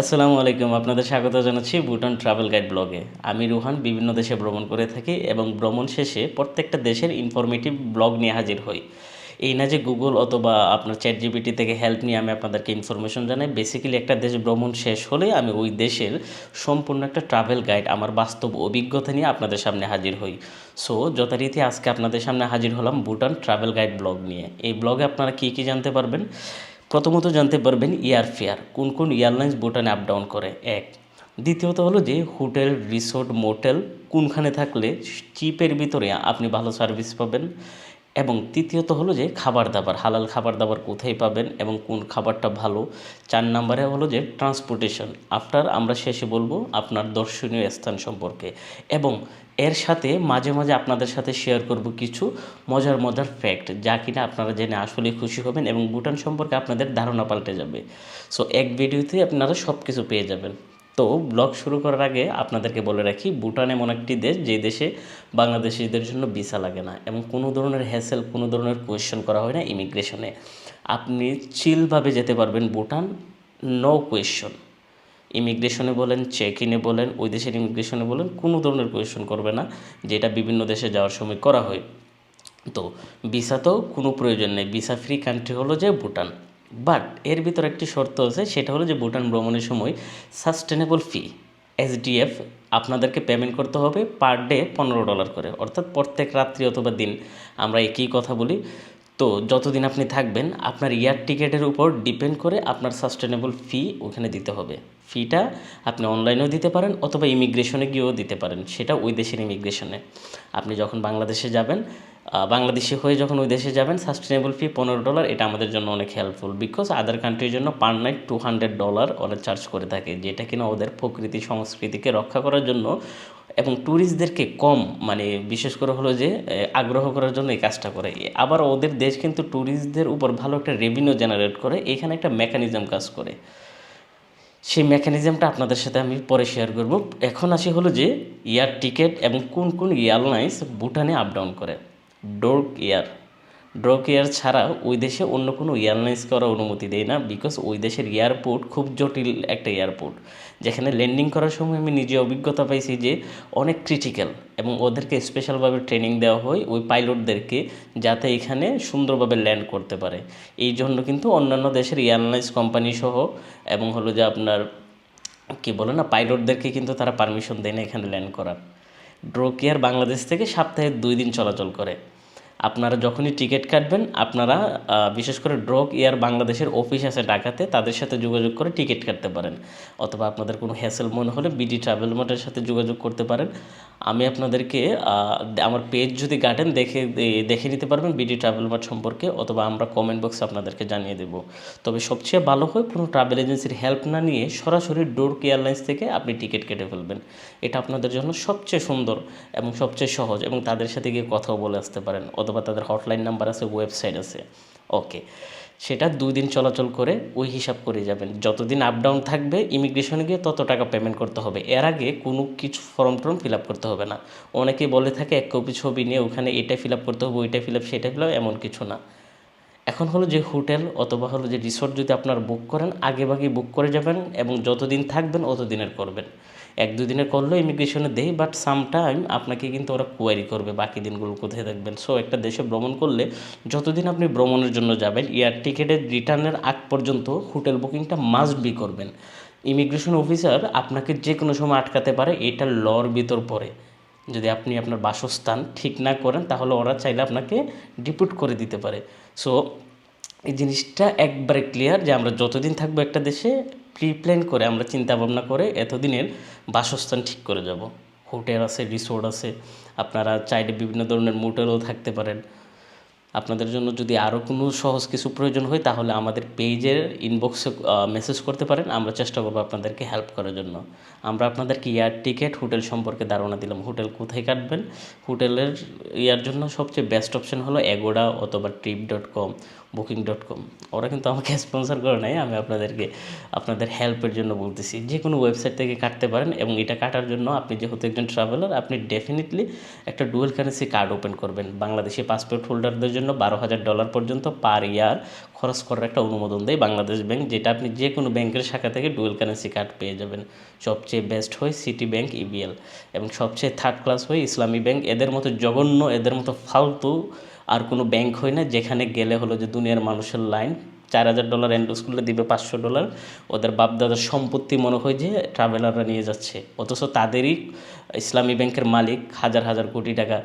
আসসালামু আলাইকুম, আপনাদের স্বাগত জানাচ্ছি ভুটান ট্রাভেল গাইড ব্লগে। আমি রুহান, বিভিন্ন দেশে ভ্রমণ করে থাকি এবং ভ্রমণ শেষে প্রত্যেকটা দেশের ইনফরমেটিভ ব্লগ নিয়ে হাজির হই। এই না যে গুগল অথবা আপনার চ্যাট জিপিটি থেকে হেল্প নিয়ে আমি আপনাদেরকে ইনফরমেশন জানাই বেসিক্যালি একটা দেশ ভ্রমণ শেষ হলে আমি ওই দেশের সম্পূর্ণ একটা ট্রাভেল গাইড আমার বাস্তব অভিজ্ঞতা নিয়ে আপনাদের সামনে হাজির হই। সো যথারীতি আজকে আপনাদের সামনে হাজির হলাম ভুটান ট্রাভেল গাইড ব্লগ নিয়ে। এই ব্লগে আপনারা কী কী জানতে পারবেন? প্রথমত জানতে পারবেন এয়ার ফেয়ার, কোন কোন এয়ারলাইন্স ভুটানে আপ ডাউন করে। এক। দ্বিতীয়ত হলো যে হোটেল, রিসোর্ট, মোটেল, কোনখানে থাকলে চিপের ভিতরে আপনি ভালো সার্ভিস পাবেন। এবং তৃতীয়ত হলো যে খাবার দাবার, হালাল খাবার দাবার কোথায় পাবেন এবং কোন খাবারটা ভালো। চার নম্বরে হলো যে ট্রান্সপোর্টেশন আফটার আমরা শেষে বলব আপনার দর্শনীয় স্থান সম্পর্কে। এবং এর সাথে মাঝে মাঝে আপনাদের সাথে শেয়ার করব কিছু মজার মজার ফ্যাক্ট যা কিনা আপনারা জেনে আসলে খুশি হবেন এবং ভুটান সম্পর্কে আপনাদের ধারণা পাল্টে যাবে। সো এক ভিডিওতে আপনারা সব কিছু পেয়ে যাবেন। তো ব্লগ শুরু করার আগে আপনাদেরকে বলে রাখি, ভুটান এমন একটি দেশ যে দেশে বাংলাদেশিদের জন্য ভিসা লাগে না এবং কোনো ধরনের হ্যাসেল কোনো ধরনের কোয়েশ্চেন করা হয় না ইমিগ্রেশনে আপনি চিলভাবে যেতে পারবেন ভুটান নো কোয়েশ্চন ইমিগ্রেশনে বলেন চেক ইনে বলেন, ওই দেশের ইমিগ্রেশনে বলেন, কোনো ধরনের কোয়েশ্চন করবে না, যেটা বিভিন্ন দেশে যাওয়ার সময় করা হয়। তো ভিসা তো কোনো প্রয়োজন নেই। ভিসা ফ্রি কান্ট্রি হলো যে ভুটান। বাট এর ভিতর একটি শর্ত আছে, সেটা হলো যে ভুটান ভ্রমণের সময় সাস্টেনেবল ফি এসডিএফ আপনাদেরকে পেমেন্ট করতে হবে পার ডে পনেরো ডলার করে। অর্থাৎ প্রত্যেক রাত্রি অথবা দিন আমরা একই কথা বলি। তো যতদিন আপনি থাকবেন, আপনার এয়ার টিকেটের উপর ডিপেন্ড করে আপনার সাস্টেনেবল ফি ওখানে দিতে হবে। ফিটা আপনি অনলাইনেও দিতে পারেন অথবা ইমিগ্রেশনে গিয়েও দিতে পারেন, সেটা ওই দেশের ইমিগ্রেশনে। আপনি যখন বাংলাদেশে যাবেন বাংলাদেশি হয়ে যখন ওই দেশে যাবেন সাস্টেনেবল ফি পনেরো ডলার, এটা আমাদের জন্য অনেক হেল্পফুল বিকজ আদার কান্ট্রির জন্য per night two hundred dollar ওরা চার্জ করে থাকে, যেটা কিনা ওদের প্রকৃতি সংস্কৃতিকে রক্ষা করার জন্য এবং ট্যুরিস্টদেরকে কম মানে বিশেষ করে হলো যে আগ্রহ করার জন্য এই কাজটা করে। আবার ওদের দেশ কিন্তু ট্যুরিস্টদের উপর ভালো একটা রেভিনিউ জেনারেট করে, এখানে একটা মেকানিজম কাজ করে। সেই মেকানিজমটা আপনাদের সাথে আমি পরে শেয়ার করব। এখন আসি হলো যে এয়ার টিকেট এবং কোন কোন এয়ারলাইন্স ভুটানে আপ ডাউন করে। ডোর্ক এয়ার ড্রক এয়ার ছাড়া ওই দেশে অন্য কোনো এয়ারলাইন্স করার অনুমতি দেয় না বিকজ ওই দেশের এয়ারপোর্ট খুব জটিল একটা এয়ারপোর্ট যেখানে ল্যান্ডিং করার সময় আমি নিজে অভিজ্ঞতা পাইছি যে অনেক ক্রিটিক্যাল এবং ওদেরকে স্পেশালভাবে ট্রেনিং দেওয়া হয় ওই পাইলটদেরকে যাতে এখানে সুন্দরভাবে ল্যান্ড করতে পারে। এই জন্য কিন্তু অন্যান্য দেশের এয়ারলাইন্স কোম্পানি সহ এবং হলো যে আপনার কি বলে না পাইলটদেরকে কিন্তু তারা পারমিশন দেয় না এখানে ল্যান্ড করার। ড্রোকেয়ার বাংলাদেশ থেকে সপ্তাহে দুই দিন চলাচল করে। আপনারা যখনই টিকিট কাটবেন, আপনারা বিশেষ করে ড্রগ এয়ার বাংলাদেশের অফিস আছে ঢাকাতে, তাদের সাথে যোগাযোগ করে টিকিট কাটতে পারেন। অথবা আপনাদের কোনো হ্যাসেল মনে হলে বিডি ট্রাভেল মোটের সাথে যোগাযোগ করতে পারেন। আমি আপনাদেরকে আমার পেজ যদি কাটেন, দেখে দেখে নিতে পারবেন বিডি ট্রাভেল মার্ট সম্পর্কে, অথবা আমরা কমেন্ট বক্সে আপনাদেরকে জানিয়ে দেব। তবে সবচেয়ে ভালো হয়, কোনো ট্রাভেল এজেন্সির হেল্প না নিয়ে সরাসরি ডোর্ক এয়ারলাইন্স থেকে আপনি টিকিট কেটে ফেলবেন। এটা আপনাদের জন্য সবচেয়ে সুন্দর এবং সবচেয়ে সহজ এবং তাদের সাথে গিয়ে কথাও বলে আসতে পারেন। অথবা তাদের হটলাইন নাম্বার আছে ওয়েবসাইট আছে। ওকে সেটা দুই দিন চলাচল করে ওই হিসাব করে যাবেন। যতদিন আপ ডাউন থাকবে ইমিগ্রেশনে গিয়ে তত টাকা পেমেন্ট করতে হবে। এর আগে কোনো কিছু ফর্ম টর্ম ফিল আপ করতে হবে না। অনেকেই বলে থাকে, এক কপি ছবি নিয়ে ওখানে এটা ফিল আপ করতে হবে, ওইটা ফিল আপ সেটা ফিল এমন কিছু না। এখন হলো যে হোটেল অথবা হলো যে রিসোর্ট যদি আপনার বুক করেন আগে ভাগে বুক করে যাবেন এবং যতদিন থাকবেন, অতদিনের করবেন। এক, দুই দিনের করলেও ইমিগ্রেশনে দেয় বাট সামটাইম আপনাকে কিন্তু ওরা কোয়ারি করবে বাকি দিনগুলো কোথায় থাকবেন। সো একটা দেশে ভ্রমণ করলে যতদিন আপনি ভ্রমণের জন্য যাবেন এয়ার টিকেটের রিটার্নের আগ পর্যন্ত হোটেল বুকিংটা মাস্ট বি করবেন। ইমিগ্রেশন অফিসার আপনাকে যে কোনো সময় আটকাতে পারে, এটা লর ভিতর পড়ে। যদি আপনি আপনার বাসস্থান ঠিক না করেন, তাহলে ওরা চাইলে আপনাকে ডিপুট করে দিতে পারে। সো এই জিনিসটা একবারে ক্লিয়ার যে আমরা যতদিন থাকব একটা দেশে প্রি প্ল্যান করে আমরা চিন্তা ভাবনা করে এতদিনের বাসস্থান ঠিক করে যাব। হোটেল আছে রিসোর্ট আছে, আপনারা চাইলে বিভিন্ন ধরনের মোটেলও থাকতে পারেন। আপনাদের জন্য যদি আরও কোনো সহজ কিছু প্রয়োজন হয়, তাহলে আমাদের পেজের ইনবক্সে মেসেজ করতে পারেন। আমরা চেষ্টা করব আপনাদেরকে হেল্প করার জন্য। আমরা আপনাদেরকে এয়ার টিকেট হোটেল সম্পর্কে ধারণা দিলাম। হোটেল কোথায় কাটবেন? হোটেলের, ইয়ার জন্য সবচেয়ে বেস্ট অপশন হলো এগোডা অথবা trip dot com booking dot com ওরা কিন্তু আমাকে স্পন্সর করে নাই, আমি আপনাদেরকে, আপনাদের হেল্পের জন্য বলতেছি। যে কোনো ওয়েবসাইট থেকে কাটতে পারেন এবং এটা কাটার জন্য আপনি যেহেতু একজন ট্রাভেলার আপনি ডেফিনেটলি একটা ডুয়েল কারেন্সি কার্ড ওপেন করবেন। বাংলাদেশি পাসপোর্ট হোল্ডারদের জন্য বারো হাজার ডলার পর্যন্ত পার ইয়ার খরচ করার একটা অনুমোদন দেয় বাংলাদেশ ব্যাংক যেটা আপনি যে কোনো ব্যাংকের শাখা থেকে ডুয়েল কারেন্সি কার্ড পেয়ে যাবেন। সবচেয়ে বেস্ট হয় সিটি ব্যাংক ইবিএল এবং সবচেয়ে থার্ড ক্লাস হয় ইসলামী ব্যাংক এদের মতো জঘন্য, এদের মতো ফালতু আর কোনো ব্যাংক হয় না, যেখানে গেলে হলো যে দুনিয়ার মানুষের লাইন চার হাজার ডলার এন্ডোজ করলে দিবে পাঁচশো ডলার ওদের বাপদাদার সম্পত্তি মনে হয় যে ট্রাভেলাররা নিয়ে যাচ্ছে। অথচ তাদেরই ইসলামী ব্যাংকের মালিক হাজার হাজার কোটি টাকা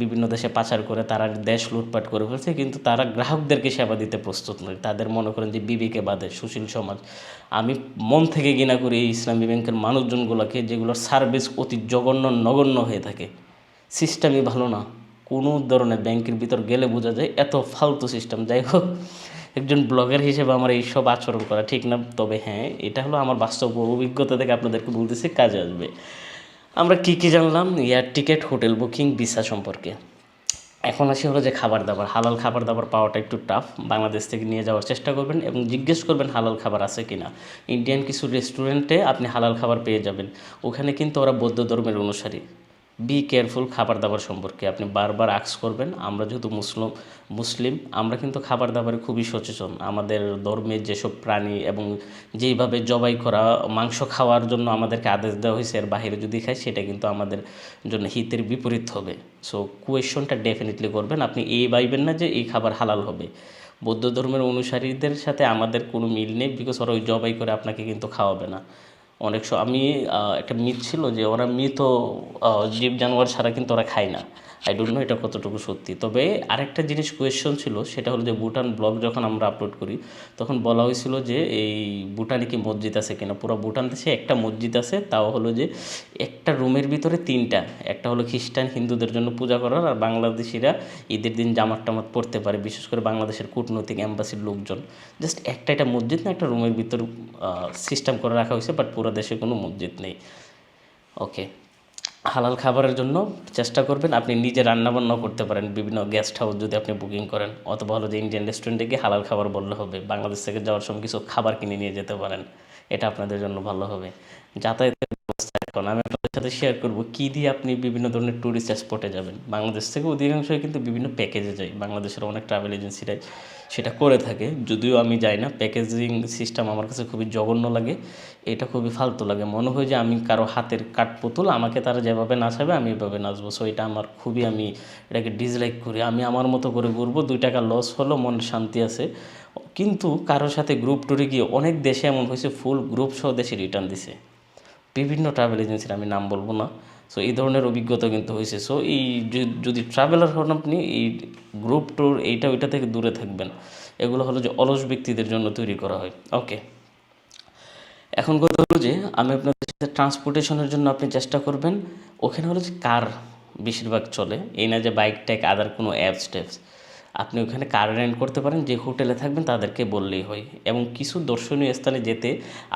বিভিন্ন দেশে পাচার করে তারা দেশ লুটপাট করে ফেলছে, কিন্তু তারা গ্রাহকদেরকে সেবা দিতে প্রস্তুত নয়। তাদের মনে করেন যে বিবেকে বাদে সুশীল সমাজ। আমি মন থেকে ঘৃণা করি এই ইসলামী ব্যাংকের মানুষজনগুলোকে, যেগুলোর সার্ভিস অতি জঘন্য, নগণ্য হয়ে থাকে। সিস্টেমই ভালো না। কোনো ধরনের ব্যাংকের ভিতর গেলে বোঝা যায় এত ফালতু সিস্টেম যাই হোক, একজন ব্লগার হিসেবে আমার এইসব আচরণ করা ঠিক না। তবে হ্যাঁ এটা হলো আমার বাস্তব অভিজ্ঞতা থেকে আপনাদেরকে বলতেছি, কাজে আসবে। আমরা কী কী জানলাম? Air ticket hotel booking visa সম্পর্কে। এখন আসি হলো যে খাবার দাবার। হালাল খাবার দাবার পাওয়াটা একটু টাফ বাংলাদেশ থেকে নিয়ে যাওয়ার চেষ্টা করবেন এবং জিজ্ঞেস করবেন হালাল খাবার আছে কি না ইন্ডিয়ান কিছু রেস্টুরেন্টে আপনি হালাল খাবার পেয়ে যাবেন। ওখানে কিন্তু ওরা বৌদ্ধ ধর্মের অনুসারী। বি কেয়ারফুল খাবার দাবার সম্পর্কে। আপনি বারবার আক্স করবেন, আমরা যেহেতু মুসলিম মুসলিম, আমরা কিন্তু খাবার দাবারে খুবই সচেতন। আমাদের ধর্মের যেসব প্রাণী এবং যেইভাবে জবাই করা, মাংস খাওয়ার জন্য আমাদেরকে আদেশ দেওয়া হয়েছে, এর বাইরে যদি খাই সেটা কিন্তু আমাদের জন্য হিতের বিপরীত হবে। সো কোয়েশনটা ডেফিনেটলি করবেন। আপনি এই ভাইবেন না যে এই খাবার হালাল হবে। বৌদ্ধ ধর্মের অনুসারীদের সাথে আমাদের কোনো মিল নেই বিকজ ওরা ওই জবাই করে আপনাকে কিন্তু খাওয়াবে না। অনেক সময় আমি একটা মিথ ছিল যে ওরা মৃত জীব জানোয়ার ছাড়া কিন্তু ওরা খায় না। আই ডোন্ট নো এটা কতটুকু সত্যি। তবে আরেকটা জিনিস কোয়েশ্চন ছিল, সেটা হলো যে ভুটান ব্লগ যখন আমরা আপলোড করি, তখন বলা হয়েছিল যে এই ভুটানে কি মসজিদ আছে কিনা? পুরো ভুটান দেশে একটা মসজিদ আছে, তাও হলো যে একটা রুমের ভিতরে তিনটা। একটা হলো খ্রিস্টান হিন্দুদের জন্য পূজা করার, আর বাংলাদেশিরা ঈদের দিন জামাত টামাত পড়তে পারে, বিশেষ করে বাংলাদেশের কূটনৈতিক অ্যাম্বাসির লোকজন। জাস্ট একটা একটা মসজিদ না, একটা রুমের ভিতর সিস্টেম করে রাখা হয়েছে বাট পুরো দেশে কোনো মসজিদ নেই। ওকে হালাল খাবারের জন্য চেষ্টা করবেন আপনি নিজে রান্নাবান্নাও করতে পারেন, বিভিন্ন গেস্ট হাউস যদি আপনি বুকিং করেন, অথবা হলো যে ইন্ডিয়ান রেস্টুরেন্টে গিয়ে হালাল খাবার বললে হবে, বাংলাদেশ থেকে যাওয়ার সময় কিছু খাবার কিনে নিয়ে যেতে পারেন, এটা আপনাদের জন্য ভালো হবে। যাতায়াতের ব্যবস্থা এখন, আমি আপনাদের সাথে শেয়ার করব কী দিয়ে আপনি বিভিন্ন ধরনের ট্যুরিস্ট স্পটে যাবেন। বাংলাদেশ থেকে অধিকাংশই কিন্তু বিভিন্ন প্যাকেজে যায়, বাংলাদেশের অনেক ট্রাভেল এজেন্সিরাই সেটা করে থাকে। যদিও আমি যাই না প্যাকেজিং সিস্টেম আমার কাছে খুবই জঘন্য লাগে। এটা খুবই ফালতু লাগে। মনে হয় যে আমি কারও হাতের কাঠপুতুল আমাকে তারা যেভাবে নাচাবে আমি এভাবে নাচবো। সো এটা আমার খুবই আমি এটাকে ডিসলাইক করি। আমি আমার মতো করে ঘুরবো, দুই টাকা লস হলো, মন শান্তি আছে। কিন্তু কারোর সাথে গ্রুপ ট্যুরে গিয়ে অনেক দেশে এমন হয়েছে ফুল গ্রুপ সহ দেশে রিটার্ন দিছে। বিভিন্ন ট্রাভেল এজেন্সির আমি নাম বলব না। সো এই ধরনের অভিজ্ঞতা কিন্তু হয়েছে। সো এই যদি ট্রাভেলার হন আপনি, এই গ্রুপ ট্যুর এইটা ওইটা থেকে দূরে থাকবেন। এগুলো হলো যে অলস ব্যক্তিদের জন্য তৈরি করা হয়। ওকে এখন কথা হলো যে, আমি আপনাদের সাথে ট্রান্সপোর্টেশনের জন্য আপনি চেষ্টা করবেন। ওখানে হলো যে কার বেশিরভাগ চলে। এই না যে বাইক ট্যাক আদার কোনো অ্যাপস ট্যাপস আপনি ওখানে কার রেন্ট করতে পারেন, যে হোটেলে থাকবেন তাদেরকে বললেই হয়। এবং কিছু দর্শনীয় স্থানে যেতে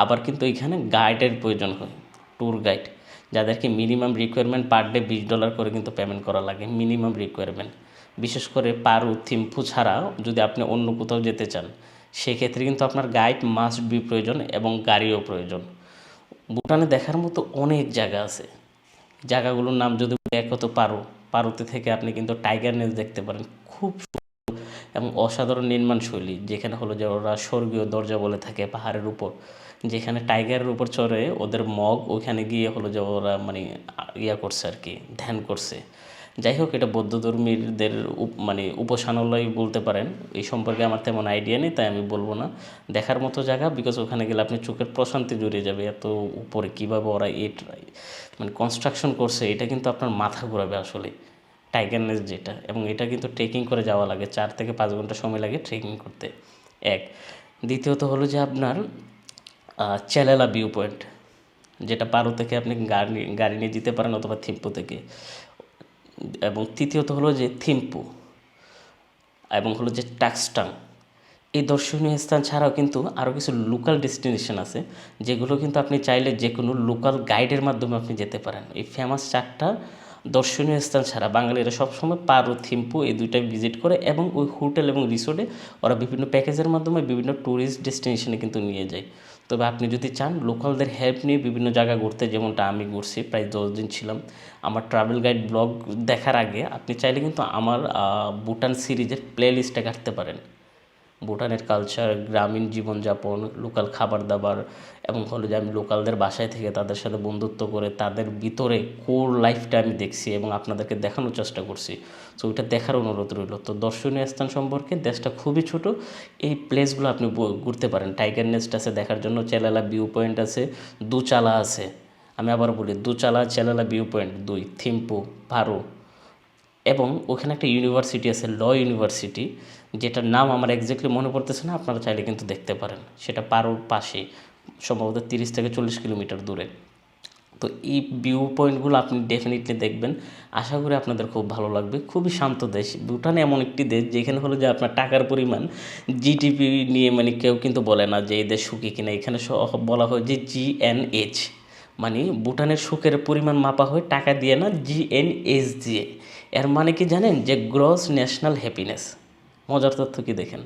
আবার কিন্তু এখানে গাইডের প্রয়োজন হয়। ট্যুর গাইড যাদেরকে মিনিমাম রিকোয়ারমেন্ট পার ডে বিশ ডলার করে কিন্তু পেমেন্ট করা লাগে মিনিমাম রিকোয়ারমেন্ট বিশেষ করে পারু থিম্পু ছাড়া যদি আপনি অন্য কোথাও যেতে চান, সেক্ষেত্রে কিন্তু আপনার গাইড মাস্ট বি প্রয়োজন এবং গাড়িও প্রয়োজন। ভুটানে দেখার মতো অনেক জায়গা আছে। জায়গাগুলোর নাম যদি এক হতো পারো, পারোতে থেকে আপনি কিন্তু টাইগার নেস দেখতে পারেন। খুব এবং অসাধারণ নির্মাণ শৈলী যেখানে হলো যে ওরা স্বর্গীয় দরজা বলে থাকে পাহাড়ের উপর। যেখানে টাইগারের উপর চড়ে, ওদের মগ ওখানে গিয়ে হলো যে ওরা মানে ইয়া করছে আর কি, ধ্যান করছে। যাই হোক, এটা বৌদ্ধ ধর্মীদের মানে উপাসনালয় বলতে পারেন। এই সম্পর্কে আমার তেমন আইডিয়া নেই, তাই আমি বলব না। দেখার মতো জায়গা বিকজ ওখানে গেলে আপনি চোখের প্রশান্তি জুড়ে যাবে। এত উপরে কীভাবে ওরা এট মানে কনস্ট্রাকশন করছে, এটা কিন্তু আপনার মাথা ঘোরাবে আসলে। টাইগারনেস যেটা, এবং এটা কিন্তু ট্রেকিং করে যাওয়া লাগে। চার থেকে পাঁচ ঘণ্টা সময় লাগে ট্রেকিং করতে। এক। দ্বিতীয়ত হলো যে আপনার চেলালা ভিউ পয়েন্ট যেটা পারো থেকে আপনি গাড়ি গাড়ি নিয়ে যেতে পারেন অথবা থিম্পু থেকে। এবং তৃতীয়ত হলো যে থিম্পু এবং হলো যে টাক্সটাং এই দর্শনীয় স্থান ছাড়াও কিন্তু আরও কিছু লোকাল ডেস্টিনেশন আছে, যেগুলো কিন্তু আপনি চাইলে যে কোনো লোকাল গাইডের মাধ্যমে আপনি যেতে পারেন। এই ফেমাস চারটা দর্শনীয় স্থান ছাড়া বাঙালিরা সবসময় পারো থিম্পু এই দুইটাই ভিজিট করে এবং ওই হোটেল এবং রিসোর্টে ওরা বিভিন্ন প্যাকেজের মাধ্যমে বিভিন্ন ট্যুরিস্ট ডেস্টিনেশনে কিন্তু নিয়ে যায়। তবে আপনি যদি চান, লোকালদের হেল্প নিয়ে বিভিন্ন জায়গা ঘুরতে, যেমনটা আমি ঘুরছি, প্রায় দশ দিন ছিলাম। আমার ট্রাভেল গাইড ব্লগ দেখার আগে আপনি চাইলে কিন্তু আমার ভুটান সিরিজের প্লে লিস্টটা কাটতে পারেন। ভুটানের কালচার গ্রামীণ জীবনযাপন লোকাল খাবার দাবার এবং হলো যে আমি লোকালদের বাসায় থেকে তাদের সাথে বন্ধুত্ব করে তাদের ভিতরে কোর লাইফটা আমি দেখছি এবং আপনাদেরকে দেখানোর চেষ্টা করছি। তো ওইটা দেখার অনুরোধ রইল। তো দর্শনীয় স্থান সম্পর্কে দেশটা খুবই ছোট। এই প্লেসগুলো আপনি ঘুরতে পারেন। টাইগার নেস্ট আছে দেখার জন্য চেলালা ভিউ পয়েন্ট আছে দুচালা আছে। আমি আবার বলি দুচালা চেলালা ভিউ পয়েন্ট দুই, থিম্পু ভারো এবং ওখানে একটা ইউনিভার্সিটি আছে ল ইউনিভার্সিটি যেটার নাম আমার এক্স্যাক্টলি মনে পড়তেছে না, আপনারা চাইলে কিন্তু দেখতে পারেন। সেটা পারোর পাশে, সম্ভবত তিরিশ থেকে চল্লিশ কিলোমিটার দূরে। তো এই ভিউ পয়েন্টগুলো আপনি ডেফিনেটলি দেখবেন। আশা করি আপনাদের খুব ভালো লাগবে। খুবই শান্ত দেশ। ভুটান এমন একটি দেশ, যেখানে হলো যে আপনার টাকার পরিমাণ জিডিপি নিয়ে মানে কেউ কিন্তু বলে না যে এই দেশ সুখী কিনা। এখানে বলা হয় যে জিএনএইচ মানে ভুটানের সুখের পরিমাণ মাপা হয় টাকা দিয়ে না জিএনএইচ দিয়ে এর মানে কি জানেন? যে গ্রস ন্যাশনাল হ্যাপিনেস মজার তথ্য কি দেখেন?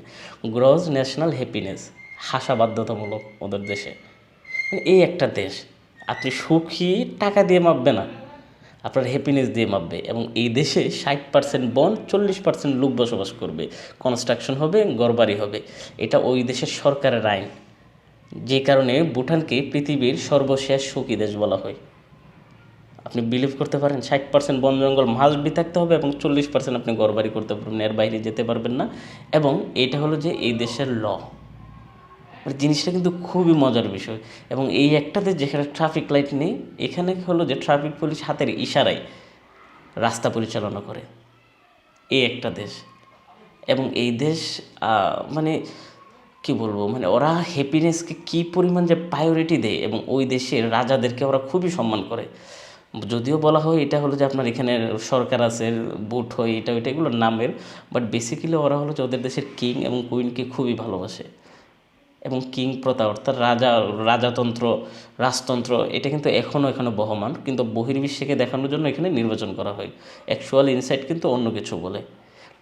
গ্রস ন্যাশনাল হ্যাপিনেস হাসা বাধ্যতামূলক ওদের দেশে। মানে এই একটা দেশ। আপনি সুখী টাকা দিয়ে মাপবে না। আপনার হ্যাপিনেস দিয়ে মাপবে। এবং এই দেশে ষাট পার্সেন্ট বন, চল্লিশ পার্সেন্ট লোক বসবাস করবে। কনস্ট্রাকশন হবে, ঘরবাড়ি হবে। এটা ওই দেশের সরকারের আইন। যে কারণে ভুটানকে পৃথিবীর সর্বশেষ সুখী দেশ বলা হয়। আপনি বিলিভ করতে পারেন, ষাট পার্সেন্ট বন জঙ্গল মাস বি থাকতে হবে এবং চল্লিশ পার্সেন্ট আপনি ঘরবাড়ি করতে পারবেন, এর বাইরে যেতে পারবেন না। এবং এটা হলো যে এই দেশের ল। মানে জিনিসটা কিন্তু খুবই মজার বিষয়। এবং এই একটাতে যেখানে ট্রাফিক লাইট নেই, এখানে হলো যে ট্রাফিক পুলিশ হাতের ইশারায় রাস্তা পরিচালনা করে। এই একটা দেশ। এবং এই দেশ মানে কি বলব? মানে ওরা হ্যাপিনেসকে কী পরিমাণ যে প্রায়োরিটি দেয় এবং ওই দেশের রাজাদেরকে ওরা খুবই সম্মান করে। যদিও বলা হয় এটা হলো যে আপনার এখানে সরকার আছে, বুট হয়, এটা, ওইটা এগুলো নামের বাট বেসিক্যালি ওরা হলো যে ওদের দেশের কিং এবং কুইনকে খুবই ভালোবাসে। এবং কিং প্রথা অর্থাৎ রাজা, রাজাতন্ত্র, রাজতন্ত্র, এটা কিন্তু এখনও এখানে বহমান। কিন্তু বহির্বিশ্বকে দেখানোর জন্য এখানে নির্বাচন করা হয়। অ্যাকচুয়াল ইনসাইট কিন্তু অন্য কিছু বলে।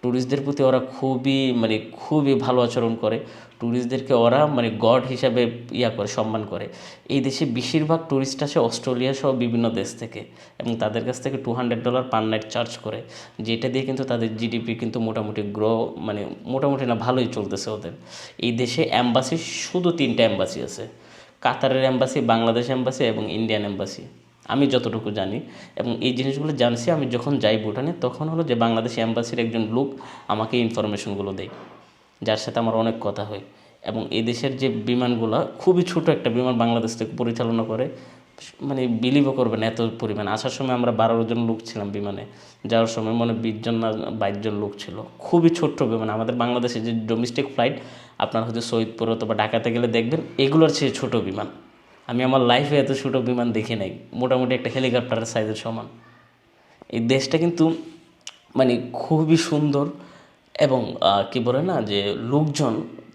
ট্যুরিস্টদের প্রতি ওরা খুবই মানে খুবই ভালো আচরণ করে। ট্যুরিস্টদেরকে ওরা মানে গড হিসাবে ইয়া করে, সম্মান করে। এই দেশে বেশিরভাগ ট্যুরিস্ট আসে অস্ট্রেলিয়া সহ বিভিন্ন দেশ থেকে এবং তাদের কাছ থেকে two hundred dollar per night charge করে, যেটা দিয়ে কিন্তু তাদের জিডিপি কিন্তু মোটামুটি গ্রো মানে মোটামুটি না ভালোই চলতেছে ওদের। এই দেশে অ্যাম্বাসি শুধু তিনটা অ্যাম্বাসি আছে। কাতারের অ্যাম্বাসি বাংলাদেশ অ্যাম্বাসি এবং ইন্ডিয়ান অ্যাম্বাসি আমি যতটুকু জানি এবং এই জিনিসগুলো জানছি, আমি যখন যাই ভুটানে, তখন হলো যে বাংলাদেশ অ্যাম্বাসির একজন লোক আমাকে ইনফরমেশনগুলো দেয়, যার সাথে আমার অনেক কথা হয় এবং এই দেশের যে বিমানগুলো, খুবই ছোট একটা বিমান বাংলাদেশ থেকে পরিচালনা করে মানে বিলিভও করবেন এত পরিমাণ। আসার সময় আমরা বারো জন লোক ছিলাম বিমানে, যাওয়ার সময় মনে বিশ জন না বাইশ জন লোক ছিল। খুবই ছোট্ট বিমান। আমাদের বাংলাদেশে যে ডোমেস্টিক ফ্লাইট আপনার হচ্ছে সৈয়দপুর অথবা ঢাকাতে গেলে দেখবেন এগুলোর চেয়ে ছোট বিমান। আমি আমার লাইফে এত ছোট বিমান দেখি নাই। মোটামুটি একটা হেলিকপ্টারের সাইজের সমান। এই দেশটা কিন্তু মানে খুবই সুন্দর এবং কি বলে না, যে লোকজন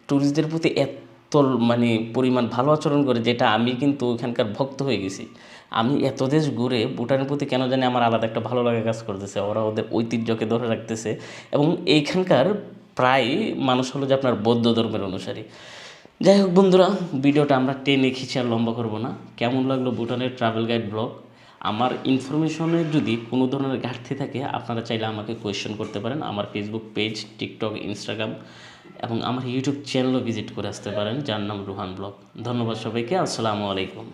ট্যুরিস্টদের প্রতি এত মানে পরিমাণ ভালো আচরণ করে, যেটা আমি কিন্তু ওখানকার ভক্ত হয়ে গেছি। আমি এত দেশ ঘুরে ভুটানের প্রতি কেন জানি আমার আলাদা একটা ভালো লাগা কাজ করতেছে, ওরা ওদের ঐতিহ্যকে ধরে রাখতেছে। এবং এইখানকার প্রায় মানুষ হলো যে আপনার বৌদ্ধ ধর্মের অনুসারী। যাই হোক বন্ধুরা, ভিডিওটা আমরা টেনে খিচে আর লম্বা করব না। কেমন লাগল ভুটানের ট্রাভেল গাইড ব্লগ আমার ইনফরমেশনের যদি কোনো ধরনের ঘাটতি থাকে, আপনারা চাইলে আমাকে কোয়েশ্চেন করতে পারেন। আমার ফেসবুক পেজ টিকটক ইনস্টাগ্রাম এবং আমার ইউটিউব চ্যানেলও ভিজিট করে আসতে পারেন, যার নাম রুহান ব্লগ ধন্যবাদ সবাইকে, আসসালামু আলাইকুম।